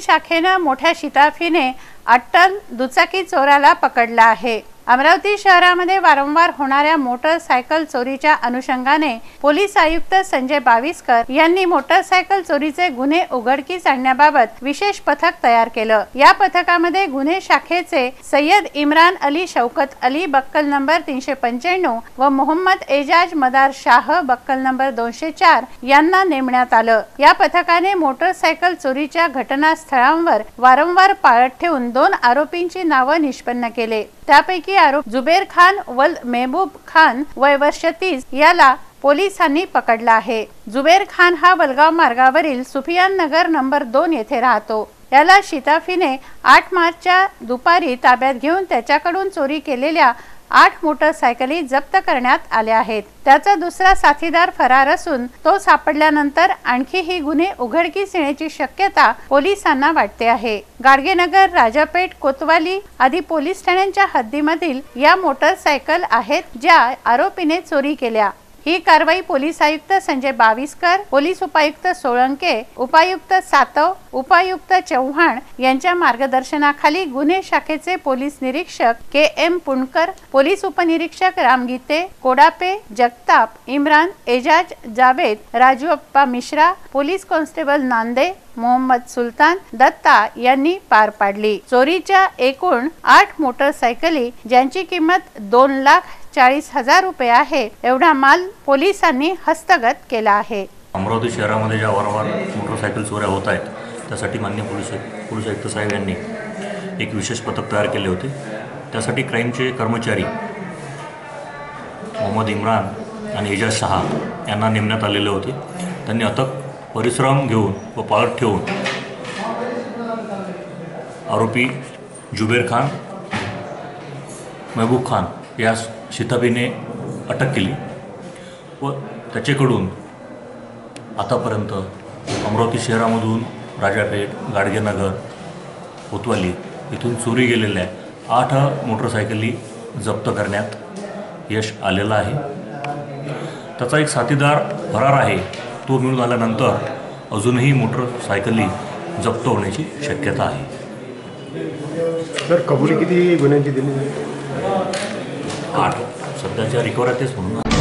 शाखेनं मोठ्या शिताफीने अट्टल दुचाकी चोराला पकडला आहे. अमरावती शहरामध्ये वारंवार होणाऱ्या मोटरसायकल चोरीच्या अनुषंगाने पोलीस आयुक्त संजय बाविस्कर यांनी मोटरसायकल चोरीचे गुन्हे उघडकीस आणण्याबाबत विशेष पथक तयार केलं. या पथकामध्ये गुन्हे शाखेचे सय्यद इम्रान अली शौकत अली बक्कल नंबर तीनशे पंच्याण्णव व मोहम्मद एजाज मदार शाह बक्कल नंबर दोनशे चार यांना नेमण्यात आलं. या पथकाने मोटरसायकल चोरीच्या घटनास्थळांवर वारंवार पाळत ठेवून दोन आरोपींची नावं निष्पन्न केले. त्यापैकी आरोप जुबेर खान वल मेहबूब खान वय वर्ष तीस याला पोलिसांनी पकडला आहे. जुबेर खान हा वलगाव मार्गावरील सुफियान नगर नंबर दोन येथे राहतो. याला शिताफीने आठ मार्चच्या दुपारी ताब्यात घेऊन त्याच्याकडून चोरी केलेल्या आठ मोटरसायकली जप्त करण्यात आल्या आहेत. त्याचा दुसरा साथीदार फरार असून तो सापडल्यानंतर आणखीही गुन्हे उघडकीस येण्याची शक्यता पोलिसांना वाटते आहे. गाडगेनगर राजापेठ कोतवाली आदी पोलीस ठाण्यांच्या हद्दीमधील या मोटरसायकल आहेत ज्या आरोपीने चोरी केल्या. ही कारवाई पोलीस आयुक्त संजय बाविस्कर पोलीस उपायुक्त सोळंके उपायुक्त सातव उपायुक्त चव्हाण यांच्या मार्गदर्शनाखाली गुन्हे शाखेचे पोलीस निरीक्षक के एम पुणकर पोलीस उपनिरीक्षक रामगीते कोडापे जगताप इम्रान एजाज जावेद राजू अप्पा मिश्रा पोलीस कॉन्स्टेबल नांदे मोहम्मद सुलतान दत्ता यांनी पार पाडली. चोरीच्या एकूण आठ मोटरसायकली ज्यांची किंमत दोन लाख चाळीस हजार रुपये आहे एवढा माल पोलिसांनी हस्तगत केला आहे. अमरावती शहरामध्ये ज्या वारंवार मोटरसायकल चोऱ्या होत आहेत त्यासाठी मान्य पोलीस पोलीस आयुक्त साहेब यांनी एक विशेष पथक तयार केले होते. त्यासाठी क्राईमचे कर्मचारी मोहम्मद इम्रान आणि एजाज शहा यांना नेमण्यात आलेले होते. त्यांनी अथक परिश्रम घेऊन व पाळत ठेवून. आरोपी जुबेर खान महबूब खान या शिताबीने अटक केली व त्याच्याकडून आतापर्यंत अमरावती शहरामधून राजापेठ गाडगेनगर कोतवाली इथून चोरी गेलेल्या आठ मोटरसायकली जप्त करण्यात यश आलेलं आहे. त्याचा एक साथीदार फरार आहे. तो मिळून आल्यानंतर अजूनही मोटरसायकली जप्त होण्याची शक्यता आहे. सर कबुली किती गुन्ह्यांची दिली? आठ. सध्याच्या रिकव्हऱ्या तेच म्हणून